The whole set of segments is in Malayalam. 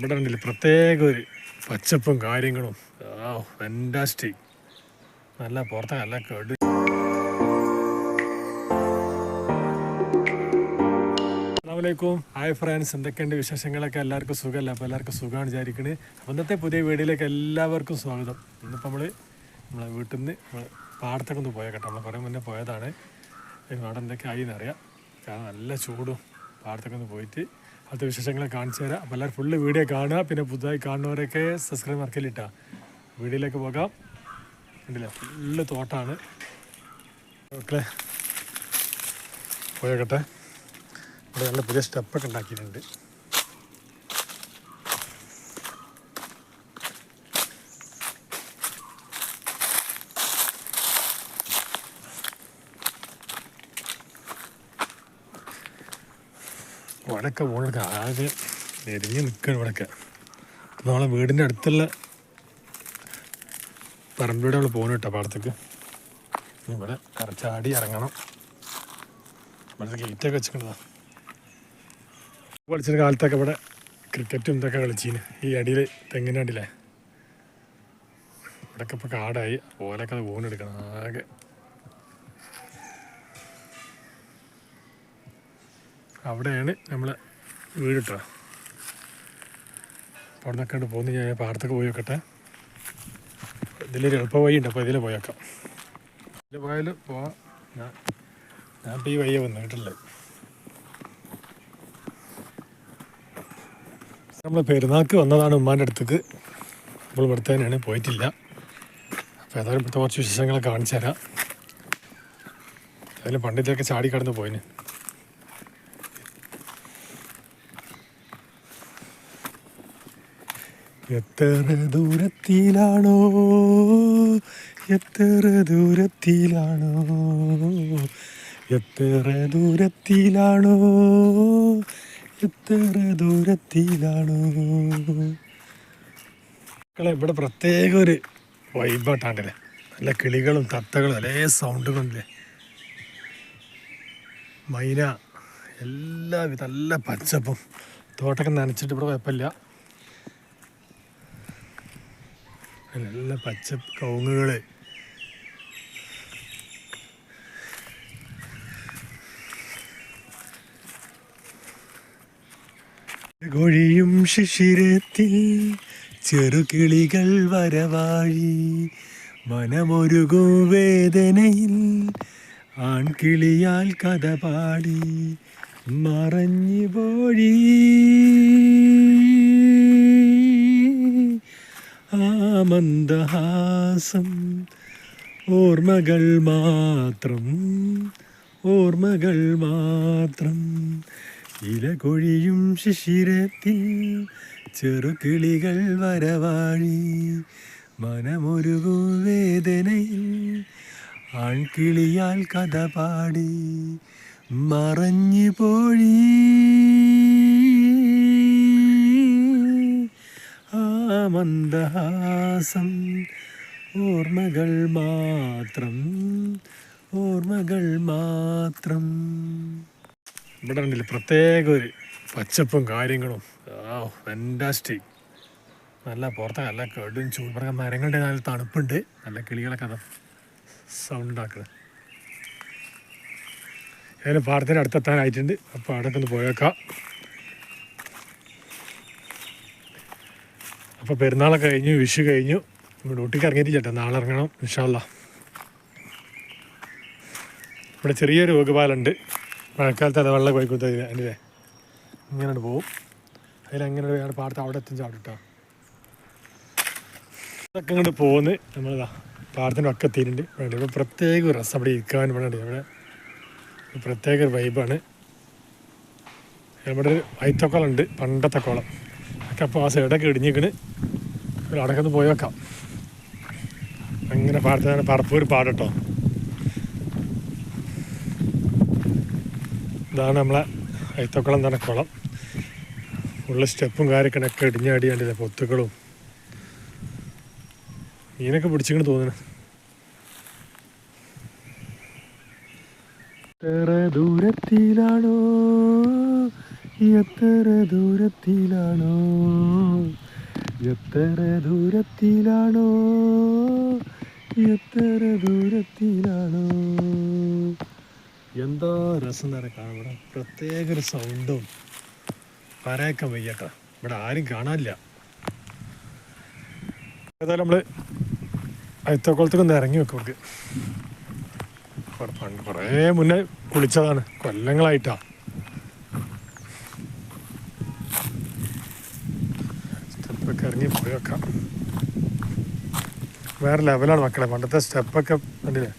ഇവിടെ ഉണ്ടല്ലോ പ്രത്യേക ഒരു പച്ചപ്പും കാര്യങ്ങളും. ആ ഫാന്റാസ്റ്റിക് നല്ല പുറത്തെ നല്ല കേട്. അസ്സാമലൈക്കും ഹായ് ഫ്രണ്ട്സ് എന്തൊക്കെയുണ്ട് വിശേഷങ്ങളൊക്കെ? എല്ലാവർക്കും സുഖമല്ല? അപ്പോൾ എല്ലാവർക്കും സുഖമാണ് വിചാരിക്കുന്നത് അപ്പോൾ ഇന്നത്തെ പുതിയ വീഡിയോയിലേക്ക് എല്ലാവർക്കും സ്വാഗതം. ഇന്നിപ്പോൾ നമ്മൾ നമ്മളെ വീട്ടിൽ നിന്ന് നമ്മൾ പാടത്തൊക്കെ ഒന്ന് കേട്ടോ നമ്മൾ കുറേ മുന്നേ പോയതാണ്. അവിടെ എന്തൊക്കെ ആയി എന്നറിയാം. കാരണം നല്ല ചൂടും. പാടത്തൊക്കെ ഒന്ന് പോയിട്ട് അവിടുത്തെ വിശേഷങ്ങളെ കാണിച്ചു തരാം. അപ്പോൾ എല്ലാവരും ഫുള്ള് വീഡിയോ കാണുക. പിന്നെ പുതുതായി കാണുന്നവരൊക്കെ സബ്സ്ക്രൈബ് മറക്കലിട്ടാ വീഡിയോയിലേക്ക് പോകാം. കണ്ടില്ല? ഫുള്ള് തോട്ടാണ്. ഓക്കെ പോയേക്കട്ടെ ഇവിടെ നല്ല പുതിയ സ്റ്റെപ്പൊക്കെ ഉണ്ടാക്കിയിട്ടുണ്ട്. ഇവിടെയൊക്കെ പോകണൊക്കെ ആകെ എരിഞ്ഞ് നിൽക്കണം ഇവിടെയൊക്കെ നമ്മളെ വീടിന്റെ അടുത്തുള്ള പറമ്പിലൂടെ നമ്മൾ പോകണം കേട്ടോ പാടത്തേക്ക്. ഇവിടെ കറച്ചാടി ഇറങ്ങണം. ഇവിടുത്തെ ഗേറ്റൊക്കെ വെച്ചിട്ടുണ്ടോ കളിച്ചിട്ട് കാലത്തൊക്കെ ഇവിടെ ക്രിക്കറ്റും ഇതൊക്കെ കളിച്ചീന്. ഈ അടിയിൽ തെങ്ങിന്റെ അടിയിലെ. ഇവിടെയൊക്കെ ഇപ്പോൾ കാടായി. ഓലൊക്കെ അത് ഊണെടുക്കണം. ആകെ അവിടെയാണ് നമ്മൾ വീട് കേട്ടോ അവിടെ നിന്നൊക്കെ പോകുന്ന ഞാൻ പാടത്തൊക്കെ പോയി വെക്കട്ടെ ഇതിലൊരു എളുപ്പ വഴി ഉണ്ട് അപ്പോൾ ഇതിൽ പോയേക്കാം ഇതിൽ പോയാലും പോവാം. ഞാൻ ഞാൻ ഇപ്പോൾ ഈ വഴിയെ വന്നു വീട്ടിലുള്ളത് നമ്മൾ പെരുന്നാൾക്ക് വന്നതാണ് ഉമ്മാന്റെ അടുത്തേക്ക്. നമ്മൾ ഇവിടുത്തെ തന്നെയാണ് പോയിട്ടില്ല. അപ്പോൾ ഏതായാലും ഇവിടുത്തെ കുറച്ച് വിശേഷങ്ങളൊക്കെ കാണിച്ചു തരാം. അതിൽ പണ്ടിതൊക്കെ ചാടി കടന്ന് പോയിന്. എത്ര ദൂരത്തിലാണോ? എത്ര ദൂരത്തിലാണോ? എത്ര ദൂരത്തിലാണോ? എത്ര ദൂരത്തിലാണോ? മക്കളെ ഇവിടെ പ്രത്യേക ഒരു വൈബാട്ടാണ്ടല്ലേ? നല്ല കിളികളും തത്തകളും അല്ലേ സൗണ്ടുകളില്ലേ മൈന എല്ലാവിധ നല്ല പച്ചപ്പും. തോട്ടൊക്കെ നനച്ചിട്ട് ഇവിടെ കുഴപ്പമില്ല. നല്ല പച്ച കവുങ്ങുകൾ കൊഴിയും ശിശിരത്തിൽ ചെറുകിളികൾ വരവാഴി മനമൊരുകൂ വേദനയിൽ ആൺകിളിയാൽ കഥ പാടി മറഞ്ഞു പോഴി. മന്ദഹാസം ഓർമ്മകൾ മാത്രം ഓർമ്മകൾ മാത്രം. ഇല കൊഴിയും ശിശിരത്തിൽ ചെറുകിളികൾ വരവാഴി മനമൊരുകൂ വേദനയിൽ ആൺകിളിയാൽ കഥ പാടി മറഞ്ഞു പോഴി. മന്ദഹാസം. ഓർമ്മകൾ മാത്രം ഓർമ്മകൾ മാത്രം. ഇവിടെ ഉണ്ടല്ലോ പ്രത്യേക ഒരു പച്ചപ്പും കാര്യങ്ങളും. ആ ഫാന്റാസ്റ്റി നല്ല പുറത്തെ നല്ല കടും ചൂട് മരങ്ങളുടെ നല്ല തണുപ്പുണ്ട്. നല്ല കിളികളൊക്കെ അതാ സൗണ്ട് ഏതായാലും പാടത്തിന്റെ അടുത്തെത്താനായിട്ടുണ്ട്. അപ്പോൾ അവിടെ ഒന്ന് പോയേക്കാം. അപ്പോൾ പെരുന്നാളൊക്കെ കഴിഞ്ഞു വിഷു കഴിഞ്ഞു. ഡ്യൂട്ടിക്ക് ഇറങ്ങിയിട്ട് നാളെ ഇറങ്ങണം ഇൻഷാല്ല ഇവിടെ ചെറിയൊരു വകുപാലുണ്ട് മഴക്കാലത്ത് അത് വെള്ളം കൊടുത്തത് അതിന്റെ. ഇങ്ങനെ പോവും. അതിലങ്ങനെ വേറെ പാടത്ത് അവിടെ എത്തും ചാടിട്ടോ അതൊക്കെ ഇങ്ങോട്ട് പോകുന്നു നമ്മളിതാ പാടത്തിന്റെ ഒക്കെ എത്തിയിട്ടുണ്ട്. ഇവിടെ ഇവിടെ പ്രത്യേക രസം അവിടെ ഇരിക്കാൻ വേണ്ടി ഉണ്ട് ഇവിടെ പ്രത്യേക ഒരു വൈബാണ് ഇവിടെ ഒരു വൈത്തക്കുളമുണ്ട് പണ്ടത്തെ കുളം. അപ്പോൾ ആ സൈഡൊക്കെ ഇടിഞ്ഞിക്കണ്. അവിടെ ഒന്ന് പോയി വെക്കാം. അങ്ങനെ പാടത്താണ് പറപ്പൂർ പാടട്ടോ ഇതാണ് നമ്മളെ ഐത്തക്കുളം തന്നെ കുളം. ഉള്ള സ്റ്റെപ്പും കാര്യക്കണൊക്കെ ഇടിഞ്ഞാടിയാണ്ടില്ല പൊത്തുക്കളും മീനൊക്കെ പിടിച്ചിങ്ങനെ തോന്നുന്നു ദൂരത്തിലാണോ എത്ര ദൂരത്തിലാണോ? എത്ര ദൂരത്തിലാണോ? എത്ര ദൂരത്തിലാണോ? എന്തോ രസം തന്നെ കാണാം. ഇവിടെ പ്രത്യേക ഒരു സൗണ്ടും പറയാക്കാൻ വയ്യട്ട ഇവിടെ ആരും കാണാനില്ല. ഏതായാലും നമ്മൾ ഒന്ന് ഇറങ്ങി വെക്കും നമുക്ക് കുറെ മുന്നേ കുളിച്ചതാണ്. കൊല്ലങ്ങളായിട്ടാ സ്റ്റെപ്പൊക്കെ ഇറങ്ങി പോയി വെക്കാം. വേറെ ലെവലാണ് മക്കളെ. പണ്ടത്തെ സ്റ്റെപ്പൊക്കെ കണ്ടില്ലേ?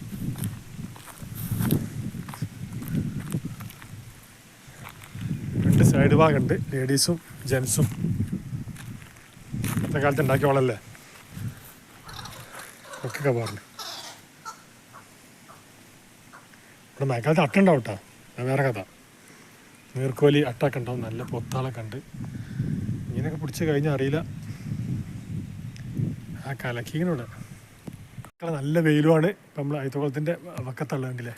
രണ്ട് സൈഡ് ഭാഗമുണ്ട് ലേഡീസും ജെൻസും ഇന്നത്തെ കാലത്ത് ഉണ്ടാക്കിയോളല്ലേ ഒക്കെ പറഞ്ഞു ഇവിടെ മഴക്കാലത്ത് അട്ട കേട്ടോ വേറെ കഥ. നീർക്കോലി അട്ടൊക്കെ ഉണ്ടാവും. നല്ല പൊത്താളൊക്കെ ഉണ്ട്. ഇങ്ങനെയൊക്കെ പിടിച്ച് കഴിഞ്ഞാൽ അറിയില്ല. ആ കലക്കിങ്ങനോട് നല്ല വെയിലുമാണ്. ഇപ്പം നമ്മൾ അയത്തോളത്തിന്റെ വക്കത്തുള്ള കണ്ടില്ലേ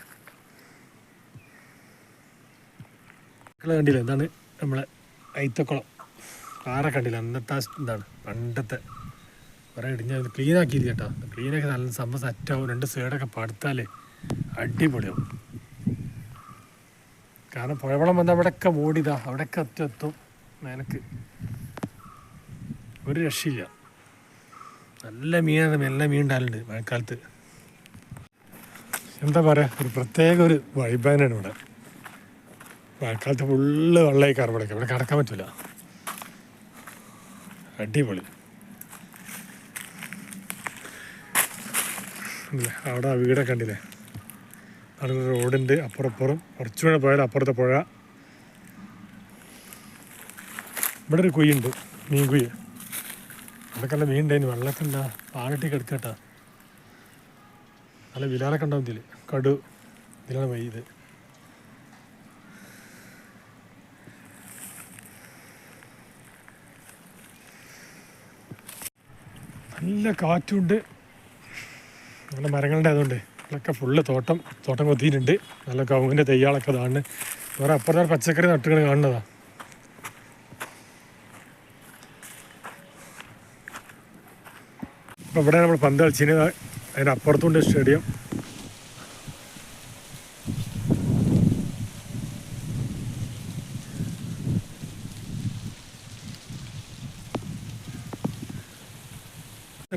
മക്കളെ കണ്ടില്ലേ? എന്താണ് നമ്മളെ അയിത്തക്കുളം പാറ കണ്ടില്ല? അന്നത്തെ എന്താണ് പണ്ടത്തെ. കുറേ ഇടിഞ്ഞ ക്ലീൻ ആക്കിയില്ല കേട്ടോ? ക്ലീനാക്കി നല്ല സംഭവം സെറ്റാവും രണ്ട് സൈഡൊക്കെ പടുത്താലേ അടിപൊളിയാവും. കാരണം പുഴവെള്ളം വന്നാൽ അവിടെയൊക്കെ മൂടിയതാ. അവിടെയൊക്കെ എത്തും നിനക്ക് ഒരു രക്ഷയില്ല. നല്ല മീനാണ് നല്ല മീൻ ഉണ്ടാകലുണ്ട് മഴക്കാലത്ത്. എന്താ പറയുക ഒരു പ്രത്യേക ഒരു വൈബാനാണ് ഇവിടെ. മഴക്കാലത്ത് ഫുള്ള് വെള്ളമായി കറവിടൊക്കെ ഇവിടെ കിടക്കാൻ പറ്റില്ല അടിപൊളി. അവിടെ ആ വീടൊക്കെ കണ്ടില്ലേ? അവിടെ റോഡുണ്ട് അപ്പുറപ്പുറം. അപ്പുറം കുറച്ചുകൂടെ പോയാൽ അപ്പുറത്തെ പുഴ. ഇവിടെ ഒരു കുയ്യുണ്ട് മീൻ കുയ്യ് മീൻ ഉണ്ടായിരുന്നു വെള്ളമൊക്കെ ഉണ്ടാ പാലട്ടി കിടക്കട്ടാ. നല്ല വിലാലൊക്കെ ഉണ്ടാവും ഇതിൽ കടു. ഇതിലാണ് വൈദ് നല്ല കാറ്റുണ്ട്. നല്ല മരങ്ങളുടെ അതുകൊണ്ട്. ഇതൊക്കെ ഫുള്ള് തോട്ടം തോട്ടം കൊത്തിയിട്ടുണ്ട്. നല്ല കവുങ്ങിന്റെ തെയ്യാളൊക്കെ അതാണ് വേറെ അപ്പുറത്തെ പച്ചക്കറി നട്ടുകൾ കാണുന്നതാ. അപ്പോൾ ഇവിടെ നമ്മൾ പന്ത് കളിച്ചിന് അതിന്റെ അപ്പുറത്തുണ്ട് സ്റ്റേഡിയം.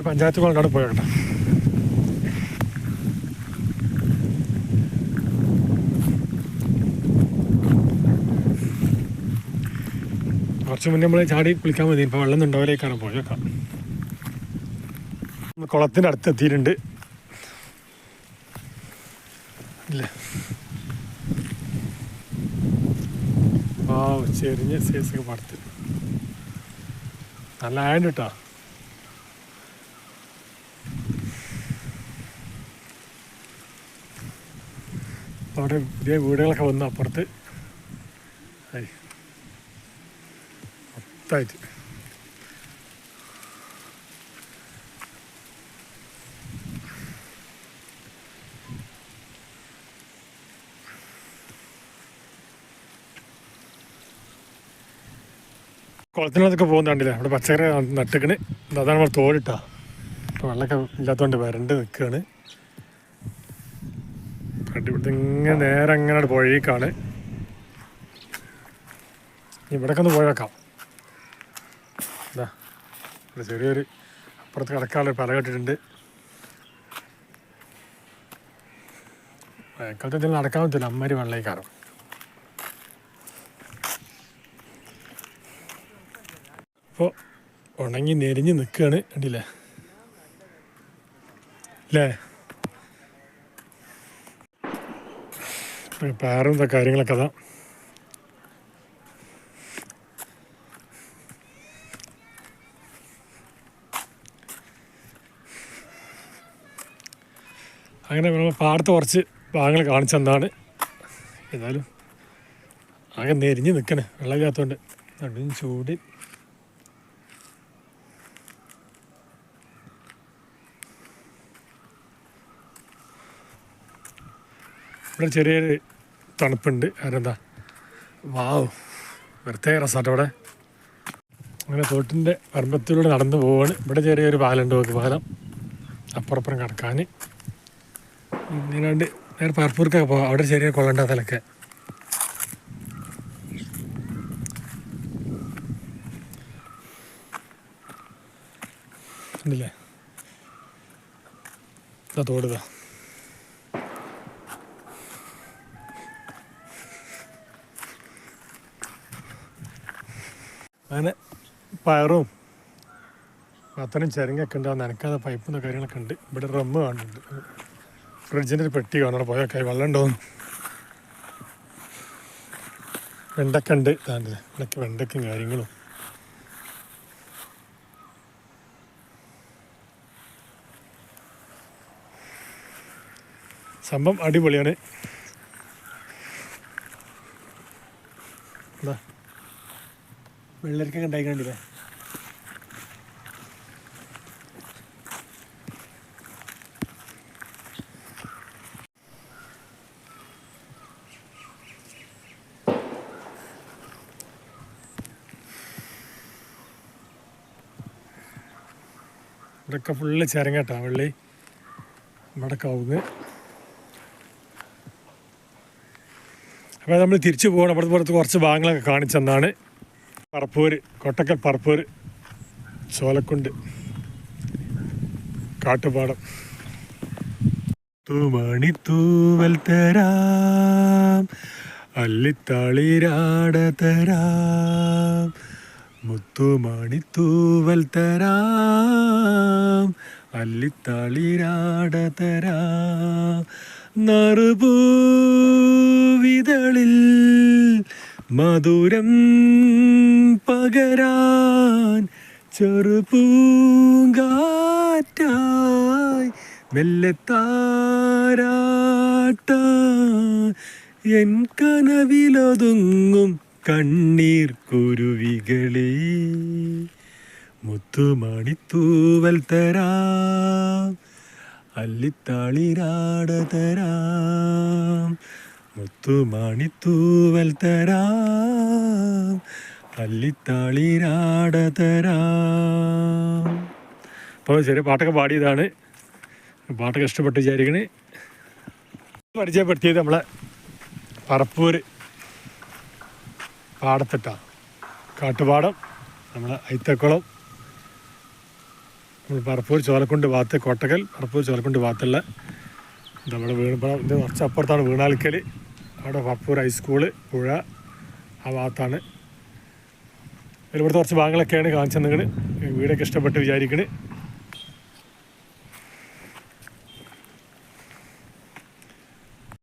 പഞ്ചായത്ത് കൊണ്ടാണ് പോയത് കുറച്ച് മുന്നേ നമ്മൾ ചാടി കുളിക്കാൻ മതി ഇപ്പോൾ വെള്ളം ഉണ്ടാവില്ലേക്കാണ് പോയേക്കാം. കുളത്തിന്റെ അടുത്ത് എത്തിയിട്ടുണ്ട്. ഇല്ലേ ആ ചെറിഞ്ഞ സൈസൊക്കെ പടുത്ത്. നല്ല ആയുണ്ട് കേട്ടോ അവിടെ പുതിയ വീടുകളൊക്കെ വന്നു അപ്പുറത്ത്. മൊത്തമായിട്ട് കുളത്തിനകത്തൊക്കെ പോകുന്നുണ്ടല്ലേ അവിടെ പച്ചക്കറി നട്ടിക്കണ്. അതാണ് നമ്മൾ തോടിട്ടാ. അപ്പോൾ വെള്ളമൊക്കെ ഇല്ലാത്തതുകൊണ്ട് വരണ്ട് നിൽക്കുകയാണ് ഇവിടുത്തെ ഇങ്ങനെ നേരെ അങ്ങനെ പുഴയിക്കാണ് ഇവിടേക്ക് ഒന്ന് പോയേക്കാം. എന്താ ചെറിയൊരു അപ്പുറത്ത് കിടക്കാനുള്ള പല കെട്ടിട്ടുണ്ട്. മഴക്കാലത്ത് എന്തെങ്കിലും നടക്കാൻ പറ്റില്ല അമ്മര് വെള്ളയിക്കാറും അപ്പോൾ ഉണങ്ങി നെരിഞ്ഞ് നിൽക്കുകയാണ് കണ്ടില്ലേ? അല്ലേ പാറും ഇതൊക്കെ കാര്യങ്ങളൊക്കെ അതാ. അങ്ങനെ നമ്മൾ പാടത്ത് കുറച്ച് ഭാഗങ്ങൾ കാണിച്ചെന്നാണ് എന്നാലും അങ്ങനെ നെരിഞ്ഞ് നിൽക്കണേ വെള്ളമില്ലാത്തതുകൊണ്ട് നടും ചൂട്. ഇവിടെ ചെറിയൊരു തണുപ്പുണ്ട്. അതെന്താ വാവ്. പ്രത്യേക രസമാട്ടോ ഇവിടെ. അങ്ങനെ തോട്ടിന്റെ പറമ്പത്തിലൂടെ നടന്നു പോവാണ്. ഇവിടെ ചെറിയൊരു പാലുണ്ട് നോക്ക് പാലം. അപ്പുറപ്പുറം കിടക്കാൻ ഇങ്ങനെയുണ്ട് നേരെ പറപ്പൂർക്കൊക്കെ പോവാം. അവിടെ ചെറിയ കൊള്ളണ്ട തലക്കെ ഉണ്ടല്ലേ? ഇതാ. അങ്ങനെ പയറും അത്തരം ചിരങ്ങൊക്കെ ഉണ്ടാവും നനക്കാതെ പൈപ്പുന്ന കാര്യങ്ങളൊക്കെ ഉണ്ട്. ഇവിടെ റമ്മ് കാണുന്നുണ്ട്. ഫ്രിഡ്ജിന്റെ ഒരു പെട്ടി കാണണം പോയൊക്കെ വെള്ളം ഉണ്ടോന്ന് വെണ്ടക്ക ഉണ്ട്. താണ്ട് ഇടയ്ക്ക് വെണ്ടക്കും കാര്യങ്ങളും. സംഭവം അടിപൊളിയാണ്. എന്താ വെള്ളരിക്കൊക്കെ ഉണ്ടായി ഇതൊക്കെ ഫുള്ള് ചിരങ്ങട്ടാ വെള്ളി. ഇവിടെ അപ്പോൾ നമ്മൾ തിരിച്ചു പോകണം അവിടുത്തെ പുറത്ത് കുറച്ച് ഭാഗങ്ങളൊക്കെ കാണിച്ചെന്നാണ് പറപ്പൂര് കൊട്ടക്കൽ പറപ്പൂര് ചോലക്കുണ്ട് കാട്ടുപാടം. തൂമണി തൂവൽ തരാം അല്ലിത്താളിരാട തരാം മുത്തുമണി തൂവൽ തരാം അല്ലിത്താളിരാട തരാം. നറുപൂവിതളിൽ മധുരം പകരാൻ ചെറുപൂങ്കാറ്റായി മെല്ലെ താരാട്ട എൻ കനവിലൊതുങ്ങും കണ്ണീർ കുരുവികളെ. മുത്തുമണിത്തൂവൽ തരാം അല്ലിത്താളിരാട തരാം. മുത്തുമണിത്തൂവൽ തരാം അല്ലിത്താളിരാട തരാം. അപ്പോൾ ചെറിയ പാട്ടൊക്കെ പാടിയതാണ്. പാട്ടൊക്കെ ഇഷ്ടപ്പെട്ട് വിചാരിക്കണേ. പരിചയപ്പെടുത്തിയത് നമ്മളെ പറപ്പൂര് പാടത്തിട്ട. കാട്ടുപാടം നമ്മളെ ഐത്തക്കുളം നമ്മൾ പറപ്പൂർ ചോലക്കുണ്ട് ഭാഗത്ത് കോട്ടക്കൽ പറപ്പൂർ ചോലക്കുണ്ട് ഭാഗത്തുള്ള നമ്മുടെ വീണ് ഇത് കുറച്ച് അപ്പുറത്താണ് വീണാൽക്കൽ അവിടെ വപ്പൂർ ഹൈസ്കൂൾ പുഴ ആ ഭാഗത്താണ് ഇവിടുത്തെ കുറച്ച് ഭാഗങ്ങളൊക്കെയാണ് കാണിച്ചു തന്നിക്കണ് വീടൊക്കെ ഇഷ്ടപ്പെട്ട് വിചാരിക്കണ്.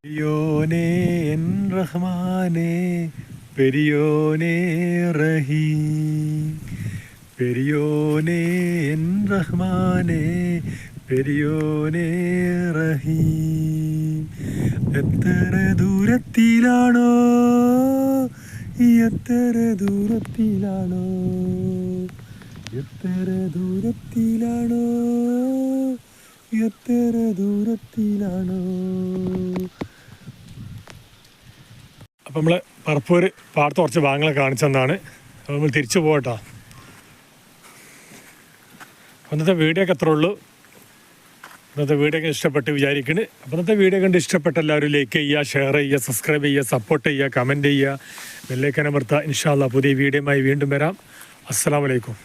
പെരിയോനേ എൻ റഹ്മാനേ പെരിയോനേ റഹീം. പെരിയോനേ എൻ റഹ്മാനേ പെരിയോനേ റഹീം. എത്ര ദൂരത്തിലാണോ? എത്ര ദൂരത്തിലാണോ? എത്ര ദൂരത്തിലാണോ? എത്ര ദൂരത്തിലാണോ? അപ്പം നമ്മൾ പറപ്പൂര് പാടത്ത് കുറച്ച് ഭാഗങ്ങളെ കാണിച്ചെന്നാണ് അപ്പോൾ നമ്മൾ തിരിച്ചു പോകട്ടോ അന്നത്തെ വീഡിയോ ഒക്കെ അത്രേ ഉള്ളൂ. ഇന്നത്തെ വീഡിയോ ഇഷ്ടപ്പെട്ട് വിചാരിക്കുന്നത് അപ്പോൾ ഇന്നത്തെ വീഡിയോ കണ്ട് ഇഷ്ടപ്പെട്ട എല്ലാവരും ലൈക്ക് ചെയ്യുക ഷെയർ ചെയ്യുക സബ്സ്ക്രൈബ് ചെയ്യുക സപ്പോർട്ട് ചെയ്യുക കമന്റ് ചെയ്യുക. വെല്ലേക്കനമർത്ത ഇൻഷാല്ല പുതിയ വീഡിയോയുമായി വീണ്ടും വരാം. അസ്സാം വലൈക്കും